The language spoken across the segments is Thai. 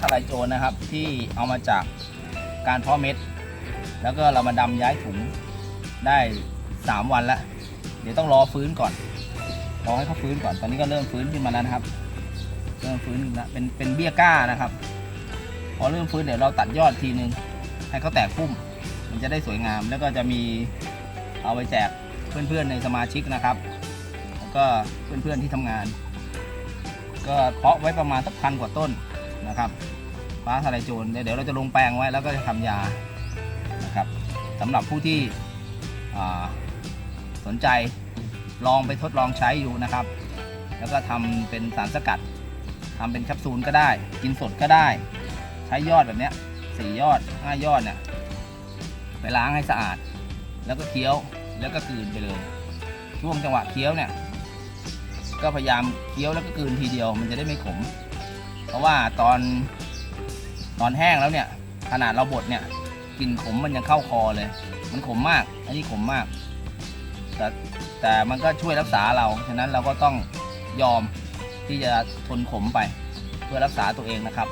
ทลายโจรนะครับ ที่เอามาจากการเพาะเม็ด แล้วก็เรามาดำย้ายถุงได้ 3 วันแล้วเดี๋ยวต้องรอฟื้นก่อนรอให้เขาฟื้นก่อนตอนนี้ก็เริ่มฟื้นขึ้นมาแล้วนะครับ เริ่มฟื้นแล้วเป็นเป็นเบี้ยก้านะครับ พอเริ่มฟื้นเดี๋ยวเราตัดยอดทีนึงให้เขาแตกพุ่ม มันจะได้สวยงามแล้วก็จะมีเอาไปแจกเพื่อนๆในสมาชิกนะครับ แล้วก็เพื่อนๆที่ทำงาน ก็เพาะไว้ประมาณสักพันกว่าต้น นะครับฟ้าทลายโจรเดี๋ยวเราจะลงแปลงไว้แล้วก็จะทำยานะครับสำหรับผู้ที่สนใจลองไปทดลองใช้อยู่นะครับ แล้วก็ทำเป็นสารสกัดทำเป็นแคปซูลก็ได้ กินสดก็ได้ ใช้ยอดแบบนี้สี่ยอดห้ายอดเนี่ยไปล้างให้สะอาด แล้วก็เคี้ยวแล้วก็กลืนไปเลย ช่วงจังหวะเคี้ยวเนี่ยก็พยายามเคี้ยวแล้วก็กลืนทีเดียว มันจะได้ไม่ขม เพราะว่าตอนตอนแห้งแล้วเนี่ย ขนาดเราบดเนี่ยกลิ่นขมมันยังเข้าคอเลย มันขมมาก อันนี้ขมมาก แต่แต่มันก็ช่วยรักษาเรา ฉะนั้นเราก็ต้องยอมที่จะทนขมไป เพื่อรักษาตัวเองนะครับ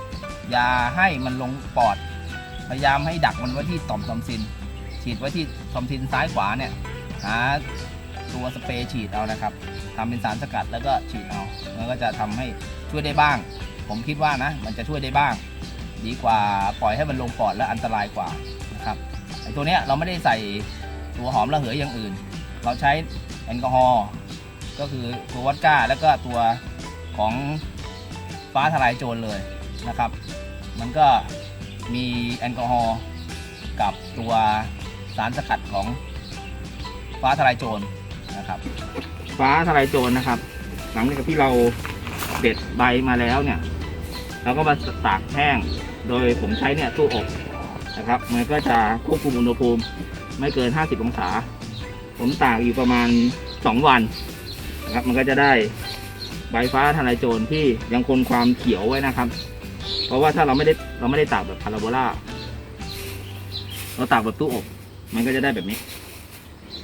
อย่าให้มันลงปอด พยายามให้ดักมันไว้ที่ต่อมทอมซิน ฉีดไว้ที่ทอมซินซ้ายขวาเนี่ย หาตัวสเปรย์ฉีดเอานะครับทำเป็นสารสกัดแล้วก็ฉีดเอา มันก็จะทำให้ช่วยได้บ้าง ผมคิดว่านะ มันจะช่วยได้บ้าง ดีกว่าปล่อยให้มันลงปอดและอันตรายกว่านะครับไอตัวเนี้ยเราไม่ได้ใส่ตัวหอมระเหยอย่างอื่น เราใช้แอลกอฮอล์ก็คือตัววอดก้า แล้วก็ตัวของฟ้าทลายโจรเลยนะครับ มันก็มีแอลกอฮอล์กับตัวสารสกัดของฟ้าทลายโจรนะครับ ฟ้าทลายโจรนะครับ หลังจากที่เราเด็ดใบมาแล้วเนี่ย เราก็มาตากแห้ง โดยผมใช้เนี่ยตู้อบนะครับ มันก็จะควบคุมอุณหภูมิไม่เกิน 50 องศา ผมตากอยู่ประมาณ 2 วันนะครับ มันก็จะได้ใบฟ้าทลายโจรที่ยังคงความเขียวไว้นะครับ เพราะว่าถ้าเราไม่ได้เราไม่ได้ตากแบบพาราโบลาเราตากแบบตู้อบ มันก็จะได้แบบนี้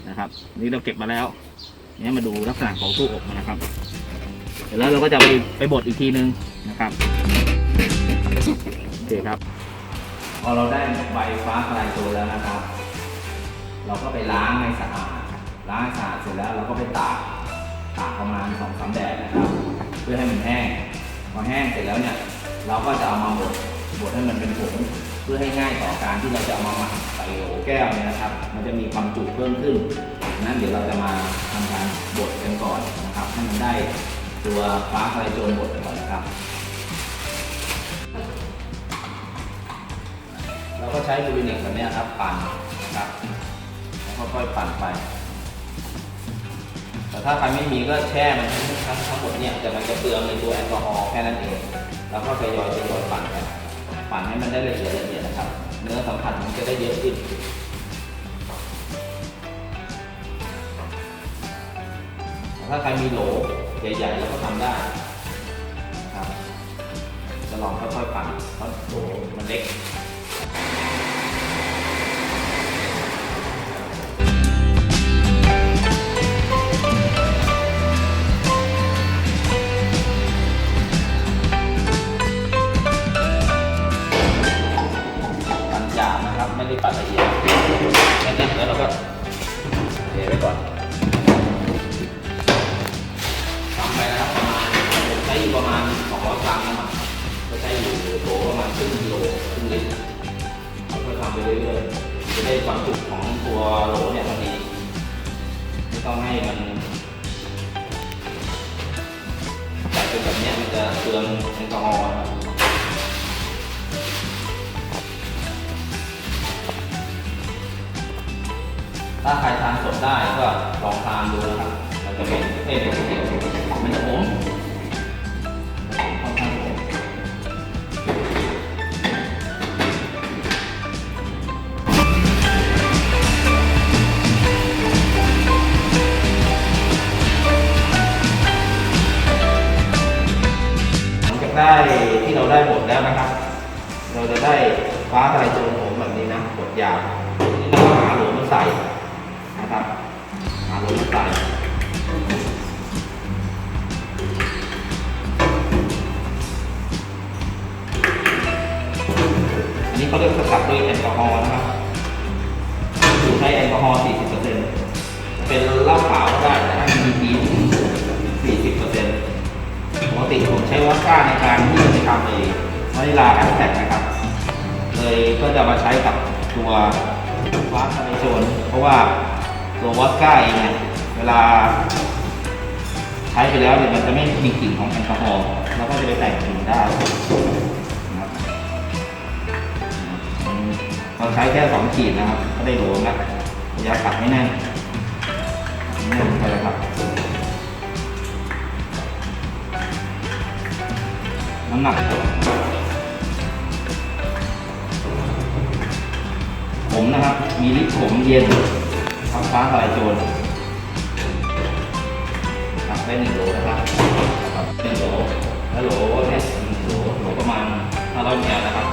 นะครับ นี่เราเก็บมาแล้วเนี่ยมาดูลักษณะของตู้อบนะครับเดี๋ยวแล้วเราก็จะไปไปบดอีกทีนึง นะครับโอเคครับ พอเราได้ใบฟ้าทลายโจรแล้วนะครับ เราก็ไปล้างให้สะอาดล้างให้สะอาดเสร็จแล้วเราก็ไปตากตากประมาณสองสามแดดนะครับ เพื่อให้มันแห้งพอแห้งเสร็จแล้วเนี่ยเราก็จะเอามาบดบดให้มันเป็นผงเพื่อให้ง่ายต่อการที่เราจะเอามาหมักใส่โหลแก้วเนี่ยนะครับ มันจะมีความจุเพิ่มขึ้นดังนั้นเดี๋ยวเราจะมาทำการบดกันก่อนนะครับให้มันได้ตัวฟ้าทลายโจรบดก่อนนะครับ เราก็ใช้ลูบินิกแบบเนี้ยครับปั่นนะครับแล้วค่อยๆปั่นไป แต่ถ้าใครไม่มีก็แช่มันทั้งทั้งทั้งหมดเนี่ยแต่มันจะเปลืองในตัวแอลกอฮอล์แค่นั้นเอง แล้วก็ทยอยทยอยปั่นไปปั่นให้มันได้ละเอียดละเอียดนะครับ เนื้อสัมผัสมันจะได้เยอะขึ้นถ้าใครมีโหลใหญ่ๆเราก็ทำได้ครับจะลองค่อยๆปั่นเพราะโหลมันเล็ก ไม่ได้ปั่นละเอียดแค่นั้นแล้วเราก็เทไว้ก่อนทำไปนะครับประมาณใช้อยู่ประมาณ200กรัมนะครับก็ใช้อยู่โหลประมาณครึ่งกิโลครึ่งลิตรค่อยๆทำไปเรื่อยๆจะได้ความจุของตัวโหลเนี่ยพอดีไม่ต้องให้มันใส่เป็นแบบนี้มันจะเปลืองแอลกอฮอล์นะครับ ถ้าใครทานสดได้ก็ลองทานดูนะครับ มันจะเป็นเอ้ยเป็นมันจะขมค่อมจากได้ที่เราได้หมดแล้วนะครับ เราจะได้ฟ้าทลายโจรผมแบบนี้นะบดยาวนี่เราหาหลวมาใส่ หาหลวมาใส่กอฮอล์นะครับใช้แอลกอฮอล์ 40%เป็นเหล้าขาวก็ได้แต่ให้มีดีถึง40%ปกติผมใช้วอดก้าในการที่จะทำเลยวานิลาแอปแท็กนะครับ เลยก็จะมาใช้กับตัววาสไนโซนเพราะว่า ตัววอดก้าเองเนี่ยเวลา ใช้ไปแล้วเนี่ยมันจะไม่มีกลิ่นของแอลกอฮอล์แล้วก็จะไปแต่งกลิ่นได้นะครับเราใช้แค่สองขีดนะครับ ก็ได้โหลแล้วระยะตัดไม่แน่นแน่นไปเลยครับน้ำหนักผมนะครับ มีลิปผมเย็น ฟ้าทลายโจรครับได้หนึ่งโหลนะครับครับหนึ่งโหลแล้วโหลเนี่ยหนึ่งโหลโหลประมาณ500มิลนะครับ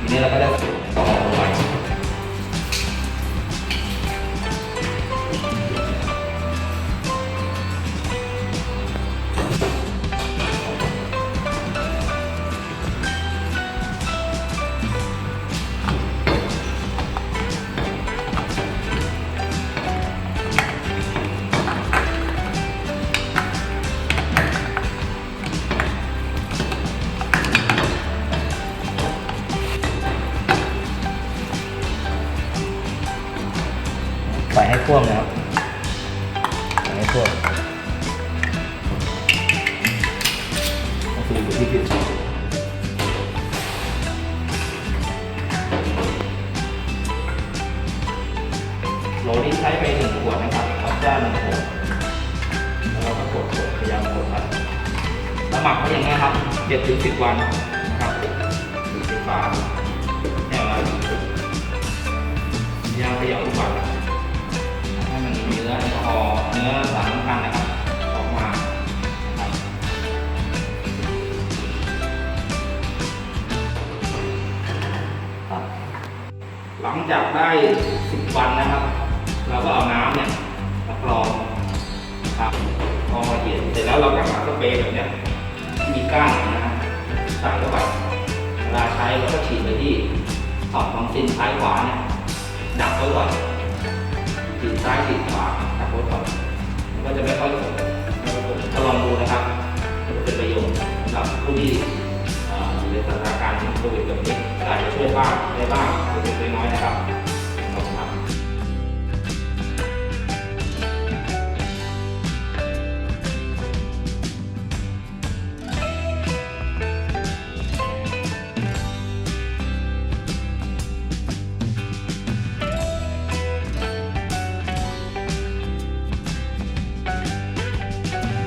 ทีนี้เราก็ได้ต่อลงไปใส่ ท่วก็คืออยู่ที่พิษโหลนี้ใช้ไปหนึ่งขวดนะครับวับด้านหนึ่งขวดแล้วเราก็กดกดพยายามกดไปแล้วหมักไว้อย่างนี้ครับเจ็ดถึงสิบวันนะครับสี่สิบบาทแค่นั้นพยายามขยับทุกวันให้มันมีเนื้อแอลกอฮอล์เนื้อ จากได้ 10 วันนะครับ เราก็เอาน้ำเนี่ยมากรองครับกรองละเอียดเสร็จแล้วเราก็หาสเปรย์แบบเนี้ยที่มีก้านนะฮะใส่เข้าไปเวลาใช้เราก็ฉีดไปที่ขอบของซินซ้ายขวาเนี่ยดับไว้ก่อนฉีดซ้ายฉีดขวาตัดรถก่อนมันก็จะไม่ค่อยขมถ้าลองดูนะครับเป็นประโยชน์สำหรับผู้ที่อยู่ในสถานการณ์โควิดแบบนี้อาจจะช่วยบ้างได้บ้างเล็กน้อยนะครับ